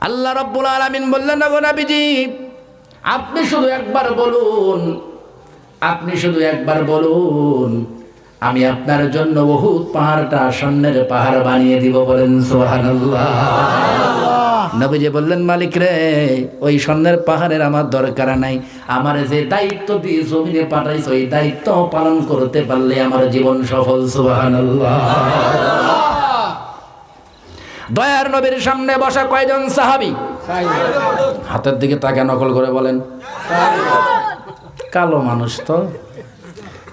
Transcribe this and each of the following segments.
আল্লাহ রব্বুল আলামিন বললেন না গো নবীজি আপনি শুধু একবার বলুন আপনি শুধু একবার বলুন আমি আপনার জন্য বহুত পাহাড়টা স্বর্ণের পাহাড় বানিয়ে দিব বলেন সুবহানাল্লাহ। নবীজি বললেন মালিক রে ওই স্বর্ণের পাহাড়ের আমার দরকার নাই। আমার যে দায়িত্ব দিয়ে জমিনে পাঠাইছ ওই দায়িত্ব পালন করতে পারলে আমার জীবন সফল সুবহানাল্লাহ। দয়ার নবীর সামনে বসা কয়জন সাহাবি? হাতের দিকে তাকে নকল করে বলেন, কালো মানুষ তো।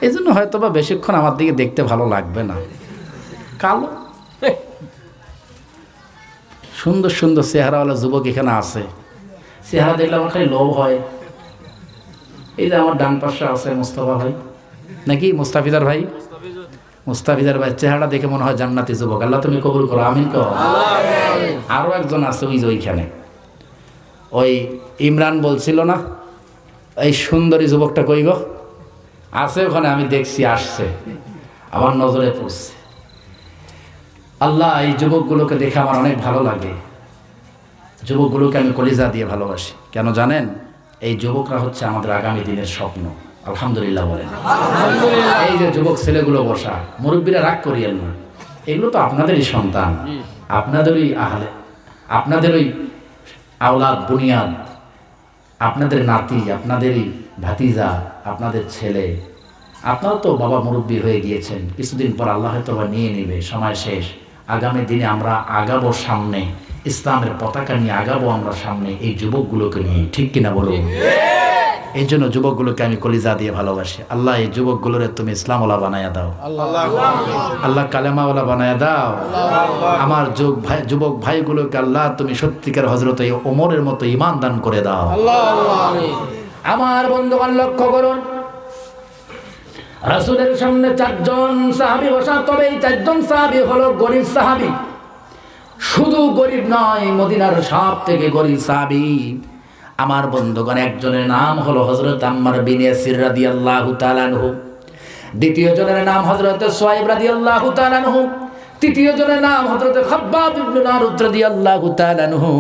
এই জন্য হয়তো বা বেশিক্ষণ আমার দিকে দেখতে ভালো লাগবে না। কালো? সুন্দর সুন্দর চেহারাওয়ালা যুবক এখানে আছে। চেহারা দেখলে আমার খালি লোভ হয়। এই যে আমার ডান পাশে আছে মুস্তফা ভাই। নাকি মুস্তাফিদার ভাই? মুস্তাফিদার ভাই চেহারা দেখে মনে হয় জান্নাতি যুবক। আল্লাহ তুমি কবুল করো আমিন কো আরও একজন আছে ওই যে ওইখানে। ওই ইমরান বলছিল না এই সুন্দরী যুবকটা কই গো? আছে ওখানে আমি দেখছি আসছে। আমার নজরে পড়ছে। আল্লাহ এই যুবকগুলোকে দেখে আমার অনেক ভালো লাগে। যুবকগুলোকে আমি কলিজা দিয়ে ভালোবাসি। কেন জানেন? এই যুবকরা হচ্ছে আমাদের আগামী দিনের স্বপ্ন। আলহামদুলিল্লাহ বলেন এই যে যুবক ছেলেগুলো বসা, মুরব্বীরা রাগ করিয়েন না। এগুলো তো আপনাদেরই সন্তান। আপনাদেরই আহলে, আপনাদেরই আওলাদ, বুনিয়াদ, আপনাদের নাতি, আপনাদেরই ভাতিজা, আপনাদের ছেলে। আপনারা তো বাবা মুরব্বী হয়ে গিয়েছেন। কিছুদিন পর আল্লাহ হয়তো নিয়ে নেবে, সময় শেষ। আগামী দিনে আমরা আগাবো সামনে, ইসলামের পতাকা নিয়ে আগাবো আমরা সামনে এই যুবকগুলোকে নিয়ে। ঠিক কিনা বলুন? এই জন্য যুবকগুলোকে আমি কলিজা দিয়ে ভালোবাসি। আল্লাহ, এই যুবকগুলোরে তুমি ইসলামওয়ালা বানায়া দাও। আল্লাহ, কালেমাওয়ালা বানায়া দাও। আমার যুগ ভাই, যুবক ভাইগুলোকে আল্লাহ তুমি সত্যিকার হজরত এই ওমরের মতো ইমান দান করে দাও। আমার বন্ধুগণ, লক্ষ্য করুন। রাসুলের সামনে চারজন সাহাবি বসা, তবে এই চারজন সাহাবি হলো গরিব সাহাবি। শুধু গরিব নয়, মদিনার সব থেকে গরিব সাহাবি। আমার বন্ধুগণ একজনের নাম হলো হজরত আম্মার বিন ইয়াসির রাদিয়াল্লাহু তাআলা আনহু। দ্বিতীয় জনের নাম হজরত সোয়াইব রাদিয়াল্লাহু তাআলা আনহু। তৃতীয় জনের নাম হজরত খাব্বাব ইবনে নারুত রাদিয়াল্লাহু তাআলা আনহু।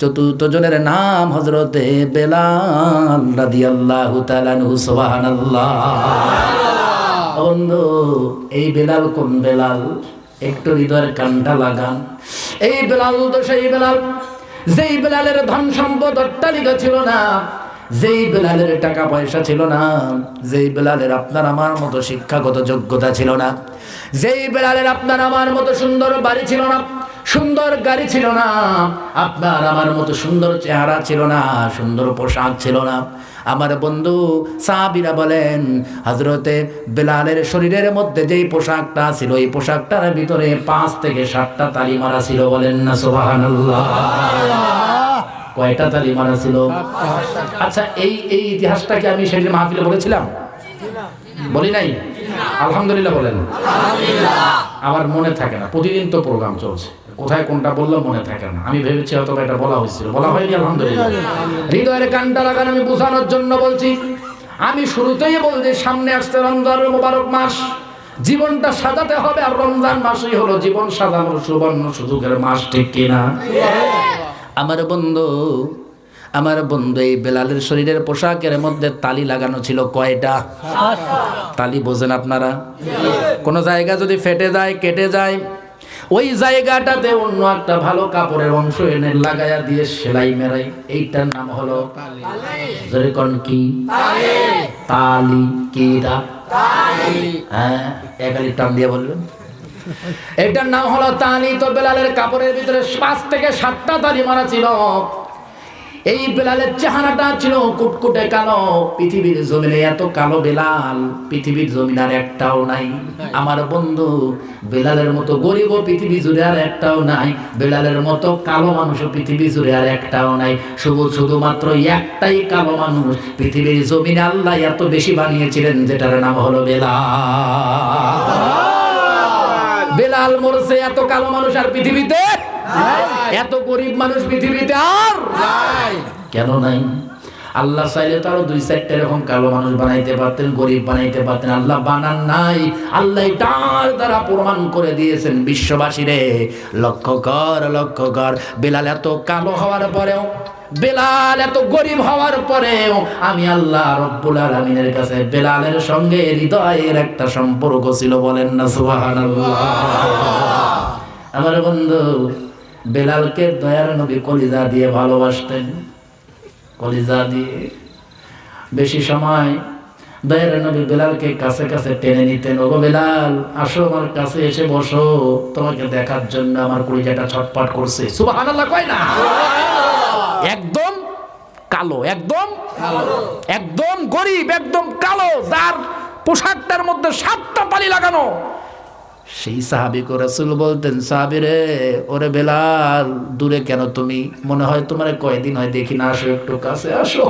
চতুর্থ জনের নাম হজরতে বেলাল রাদিয়াল্লাহু তাআলা আনহু সুবহানাল্লাহ। বন্ধু এই বেলাল কোন বেলাল? একটু হৃদয়ের কানটা লাগান। এই বেলাল তো সেই বেলাল। যেই বেলালের ধন সম্পদ অট্টালিকা ছিল না যেই বেলালের টাকা পয়সা ছিল না যেই বেলালের আপনার আমার মতো শিক্ষাগত যোগ্যতা ছিল না যেই বেলালের আপনার আমার মতো সুন্দর বাড়ি ছিল না, সুন্দর গাড়ি ছিল না, আপনার আমার মতো সুন্দর চেহারা ছিল না, সুন্দর পোশাক ছিল না আমার বন্ধু সাহাবিরা বলেন হজরতে বেলালের শরীরের মধ্যে যেই পোশাকটা ছিল এই পোশাকটার ভিতরে পাঁচ থেকে সাতটা তালি মারা ছিল বলেন না সোবাহান্লাহ কয়টা তালি মারা ছিল? আচ্ছা এই এই ইতিহাসটাকে আমি সেদিন মাহফিলে বলেছিলাম? বলি নাই? আলহামদুলিল্লাহ বলেন। আমার মনে থাকে না প্রতিদিন তো প্রোগ্রাম চলছে। কোথায় কোনটা বললাম মনে থাকে না। আমি ভেবেছি হয়তো এটা বলা হয়েছিল। বলা হয়নি আলহামদুলিল্লাহ। হৃদয়ের কানটা লাগান আমি বোঝানোর জন্য বলছি। আমি শুরুতেই বলছি সামনে আসছে রমজানের মোবারক মাস। জীবনটা সাজাতে হবে আর রমজান মাসই হলো জীবন সাজানোর সুবর্ণ সুযোগের মাস ঠিক কিনা আমার বন্ধু আমার বন্ধু এই বেলালের শরীরের পোশাকের মধ্যে তালি লাগানো ছিল কয়টা? তালি বোঝেন আপনারা? কোনো জায়গা যদি ফেটে যায় কেটে যায় ওই জায়গাটাতে অন্য একটা ভালো কাপড়ের অংশ এনে লাগায়া দিয়ে সেলাই মেরাই এইটার নাম হলো যেরকম কি? তালি কিরা? হ্যাঁ একালি টান দিয়ে বলবেন। এটার নাম হলো তালি। তো বেলালের কাপড়ের ভিতরে পাঁচ থেকে সাতটা তালি মারা ছিল। এই বেলালের চেহারাটা ছিল কুটকুটে কালো। পৃথিবীর জমিনে এত কালো বেলাল পৃথিবীর জমিন আর একটাও নাই। আমার বন্ধু বেলালের মতো গরিব পৃথিবী জুড়ে আর একটাও নাই। বেলালের মতো কালো মানুষ পৃথিবী জুড়ে আর একটাও নাই। শুধু শুধুমাত্র একটাই কালো মানুষ পৃথিবীর জমিনে আল্লাহ এত বেশি বানিয়েছিলেন যেটার নাম হলো বেলাল। বেলাল মরছে এত কালো মানুষ আর পৃথিবীতে এত গরিব মানুষ পৃথিবীতে আর কেন নাই? আল্লাহ চাইলে তো আরও দুই চারটা এরকম কালো মানুষ বানাইতে পারতেন, গরিব বানাইতে পারতেন। আল্লাহ বানান নাই। আল্লাহ তার দ্বারা প্রমাণ করে দিয়েছেন বিশ্ববাসীরে লক্ষ্য কর লক্ষ্য কর। বেলাল এত কালো হওয়ার পরেও, বেলাল এত গরিব হওয়ার পরেও, আমি আল্লাহ রব্বুল আলমিনের কাছে বেলালের সঙ্গে হৃদয়ের একটা সম্পর্ক ছিল বলেন না, সুবহানাল্লাহ। আমার বন্ধু বেলালকে দয়ার নবী কলিজা দিয়ে ভালোবাসতেন। কলিজা দিয়ে। বেশি সময় দয়ার নবী বেলালকে কাছে কাছে টেনে নিতেন ওগো বেলাল আসো আমার কাছে এসে বসো তোমাকে দেখার জন্য আমার কলিজাটা ছটপট করছে। সুবহানাল্লাহ কয় না? একদম কালো একদম একদম গরিব একদম কালো যার পোশাকটার মধ্যে সাতটা তালি লাগানো। সেই সাহাবি রাসূল বলতেন, সাহাবি রে, ওরে বেলাল, দূরে কেন তুমি? মনে হয় তোমার কয়দিন হয় দেখি না আসো, একটু কাছে আসো।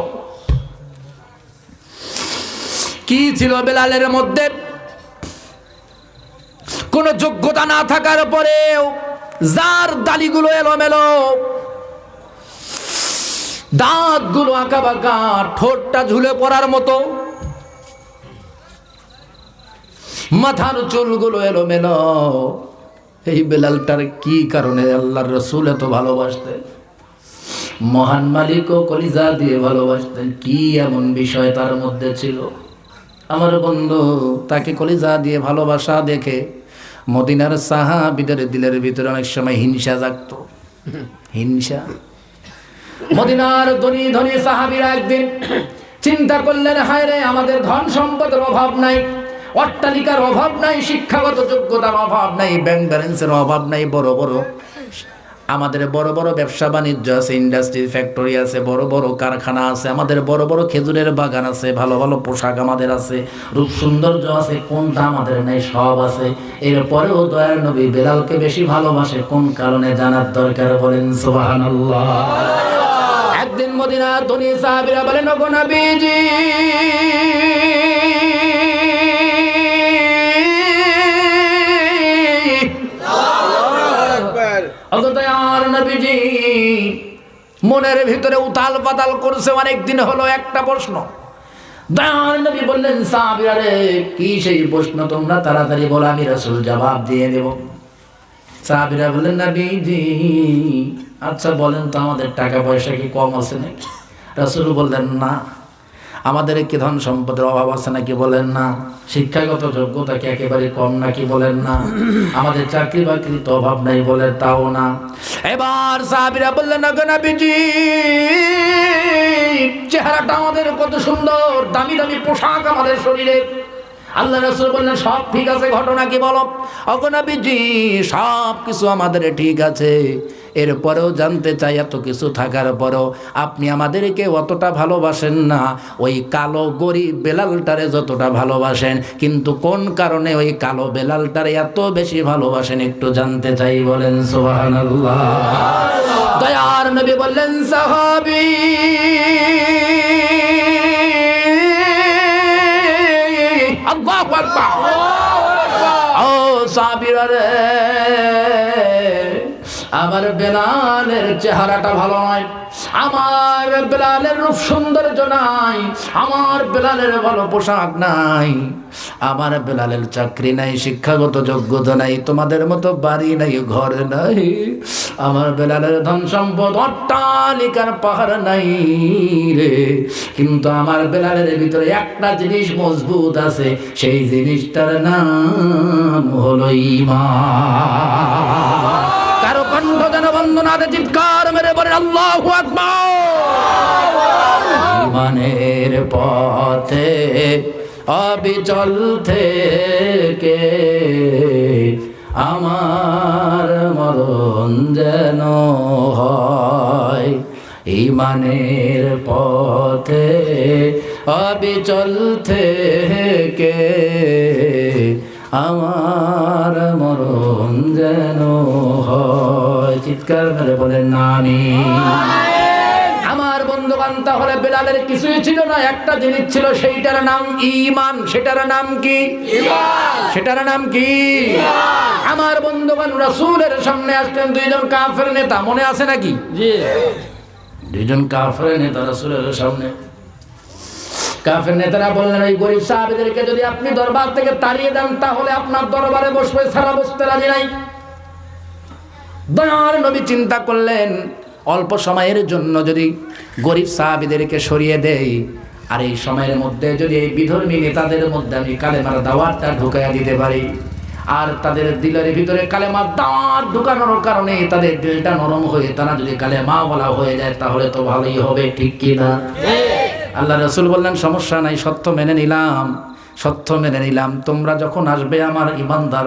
কি ছিল বেলালের মধ্যে? কোনো যোগ্যতা না থাকার পরেও যার দালিগুলো এলোমেলো, দাঁতগুলো আঁকা বাঁকা, ঠোঁটটা ঝুলে পড়ার মতো মাথার চুলগুলো এলোমেলো। এই বেলালটার কি কারণে আল্লাহর রসুল এত ভালোবাসতেন? মহান মালিকও কলিজা দিয়ে ভালোবাসতেন। কি এমন বিষয় তার মধ্যে ছিল? আমার বন্ধু, তাকে কলিজা দিয়ে ভালোবাসা দেখে মদিনার সাহা সাহাবিদের দিলের ভিতরে অনেক সময় হিংসা জাগত। হিংসা? মদিনার ধনী ধনী সাহাবিরা একদিন চিন্তা করলেন হায় রে আমাদের ধন সম্পদের অভাব নাই। অট্টালিকার অভাব নাই, শিক্ষাগত যোগ্যতার অভাব নাই ব্যাংক ব্যালেন্সের অভাব নাই, বড় বড়। আমাদের বড় বড় ব্যবসা বাণিজ্য আছে ইন্ডাস্ট্রি ফ্যাক্টরি আছে, বড় বড় কারখানা আছে, আমাদের বড় বড় খেজুরের বাগান আছে, ভালো ভালো পোশাক আমাদের আছে, রূপ সৌন্দর্য আছে, কোনটা আমাদের নেই সব আছে। এরপরেও দয়ার নবী বেলালকে বেশি ভালোবাসে, কোন কারণে জানার দরকার বলেন, সুবহানাল্লাহ। একদিন মদিনা ধনী সাহাবিরা বলেন, ওগো নবীজি নবীজি। মনের ভিতরে উতাল পাতাল করছে, অনেক দিন হলো একটা প্রশ্ন। দয়ার নবী বললেন সাহাবিরা রে কি সেই প্রশ্ন? তোমরা তাড়াতাড়ি বলো, আমি রাসূল জবাব দিয়ে দেব। সাহাবিরা বললেন, নবীজি আচ্ছা বলেন তো, আমাদের টাকা পয়সা কি কম আছে নাকি? রাসূল বললেন, না। আমাদের কি ধন সম্পদের অভাব আছে নাকি বলেন না? শিক্ষাগত যোগ্যতা কি একেবারে কম নাকি বলেন না? আমাদের চাকরি বাকরি তো অভাব নাই বলে তাও না। এবার সাহাবিরা বললেন নবীজি চেহারাটা আমাদের কত সুন্দর দামি দামি পোশাক আমাদের শরীরে। আল্লাহ রসুল বললেন সব ঠিক আছে ঘটনা কি বলো? অগনাবিজি সব কিছু আমাদের ঠিক আছে। এরপরেও জানতে চাই এত কিছু থাকার পরেও আপনি আমাদেরকে অতটা ভালোবাসেন না। ওই কালো গরিব বেলালটারে যতটা ভালোবাসেন কিন্তু কোন কারণে ওই কালো বেলালটারে এত বেশি ভালোবাসেন একটু জানতে চাই বলেন সুবহানাল্লাহ। দয়ার নবী বললেন সাহাবী আকবার ও সাবিরা রে। আমার বেলালের চেহারাটা ভালো নয়, আমার বেলালের রূপ সৌন্দর্য নাই, আমার বেলালের ভালো পোশাক নাই, আমার বেলালের চাকরি নাই, শিক্ষাগত যোগ্যতা নাই, তোমাদের মতো বাড়ি নাই, ঘর নাই, আমার বেলালের ধন সম্পদ অট্টালিকার পাহাড় নাই রে। কিন্তু আমার বেলালের ভিতরে একটা জিনিস মজবুত আছে, সেই জিনিসটার নাম হলো কারও কণ্ঠ যেন বন্দনাতে চিৎকার মেরে বলে, আল্লাহ ইমানের পথে অবিচল থেকে আমার মরণ যেন হয়। ইমানের পথে অবিচল থেকে আমার মরণ যেন হয়। চিৎকার মেরে বলেন আমার বন্ধুবান তাহলে বেলালের কিছুই ছিল না একটা জিনিস ছিল সেইটার নাম ইমান সেটার নাম কি? সেটার নাম কি? আমার বন্ধুবান রাসূলের সামনে আসলেন দুইজন কাফের নেতা মনে আছে নাকি? দুইজন কাফের নেতা রাসূলের সামনে। কাফের নেতারা বললেন ওই গরিব সাহাবিদেরকে যদি আপনি দরবার থেকে তাড়িয়ে দেন তাহলে আপনার দরবারে বসবে সারা বসতে রাজি নাই। দয়ার নবী চিন্তা করলেন, অল্প সময়ের জন্য যদি গরিব সাহাবিদেরকে সরিয়ে দেই, আর এই সময়ের মধ্যে যদি এই বিধর্মী নেতাদের মধ্যে আমি কালেমার দাওয়াতটা ঢুকাইয়া দিতে পারি, আর তাদের দিলের ভিতরে কালেমার দাওয়াত ঢুকানোর কারণে তাদের দিলটা নরম হয়ে তারা যদি কালেমা বলা হয়ে যায়, তাহলে তো ভালোই হবে, ঠিক কি না? আল্লাহ রসুল বললেন, সমস্যা নাই, সত্য মেনে নিলাম, সত্য মেনে নিলাম। তোমরা যখন আসবে আমার ইমানদার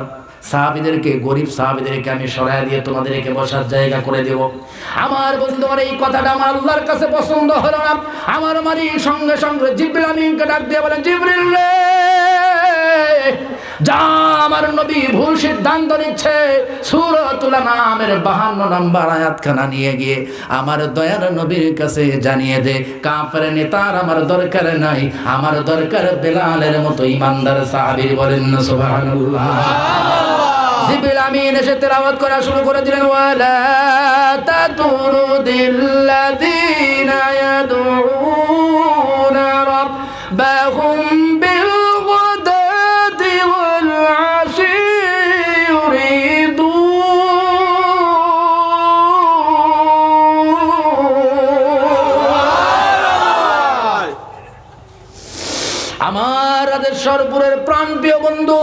সাহাবিদেরকে, গরিব সাহাবিদেরকে আমি সরাই দিয়ে তোমাদেরকে বসার জায়গা করে দেব। আমার বন্ধু এই কথাটা আমার আল্লাহর কাছে পছন্দ হলো না। আমার মারি সঙ্গে সঙ্গে জিব্রিল আমিনকে ডাক দিয়ে বলেন, জিব্রিল রে, যা আমার নবী ভুল সিদ্ধান্ত নিচ্ছে। সুরতুল নামের বাহান্ন নাম্বার আয়াতখানা নিয়ে গিয়ে আমার দয়ার নবীর কাছে জানিয়ে দে, কাফের নেতার আমার দরকার নাই। আমার দরকার বেলালের মতো ইমানদার সাহাবীর বলেন সুবহানাল্লাহ। জিবরিল আমিন এসে তেলাওয়াত করা শুরু করে দিলেন, ওয়ালা তাতুরুদিল্লাযীনা ইয়াদউনা রাব্বাহুম বিল আমার আদের সরপুরের প্রাণপ্রিয় বন্ধু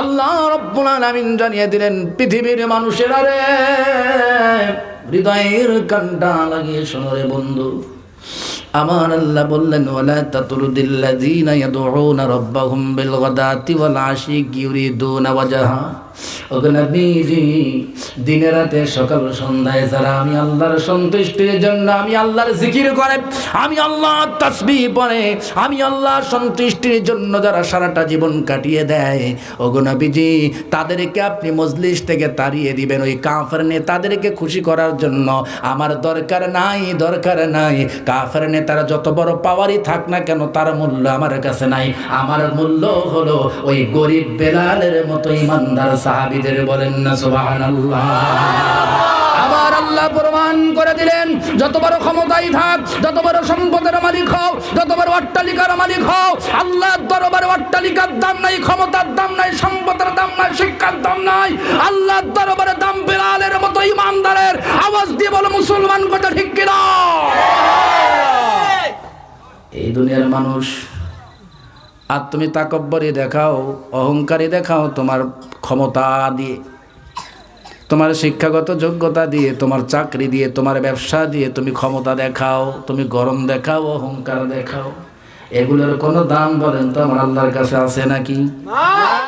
আল্লাহ রব্বুল আলামিন জানিয়ে দিলেন, পৃথিবীর মানুষেরা রে, হৃদয়ের কান্টা লাগিয়ে শোনো রে বন্ধু। আমার আল্লাহ বললেন, ওয়ালা তাতুরুদিল্লাযীনা ইয়াদউনা রাব্বাহুম বিল গাদাতি ওয়াল আশি ইউরিদুনা ওয়াজহা। দিনে রাতে সকাল সন্ধ্যায় যারা আমি আল্লাহর সন্তুষ্টির জন্য আমি আল্লাহর জিকির করে, আমি আল্লাহ পড়ে, আমি আল্লাহর সন্তুষ্টির জন্য যারা সারাটা জীবন কাটিয়ে দেয় তাদেরকে আপনি মজলিস থেকে তাড়িয়ে দিবেন। ওই নেতাদেরকে খুশি করার জন্য আমার দরকার নাই দরকার নাই। কাফের নেতারা যত বড় পাওয়ারই থাক না কেন, তার মূল্য আমার কাছে নাই। আমার মূল্য হলো ওই গরিব বেলালের মতো ইমানদার সাহাবিদের বলেন না, সুবহানাল্লাহ। আবার আল্লাহ প্রমাণ করে দিলেন, যত বড় ক্ষমতাই থাক, যত বড় সম্পদের মালিক হও, যত বড় অট্টালিকার মালিক হও, আল্লাহর দরবারে অট্টালিকার দাম নাই, ক্ষমতার দাম নাই, সম্পদের দাম নাই, শিক্ষার দাম নাই, আল্লাহর দরবারে দাম বেলালের মতো ইমানদারের আওয়াজ দিয়ে বলো, মুসলমান কথা ঠিক কিনা? এই দুনিয়ার মানুষ আর তুমি তাকব্বরী দেখাও অহংকারী দেখাও তোমার ক্ষমতা দিয়ে। তোমার শিক্ষাগত যোগ্যতা দিয়ে, তোমার চাকরি দিয়ে, তোমার ব্যবসা দিয়ে তুমি ক্ষমতা দেখাও, তুমি গরম দেখাও, অহংকার দেখাও। এগুলোর কোনো দাম বলেন তো আমার আল্লাহর কাছে আছে নাকি?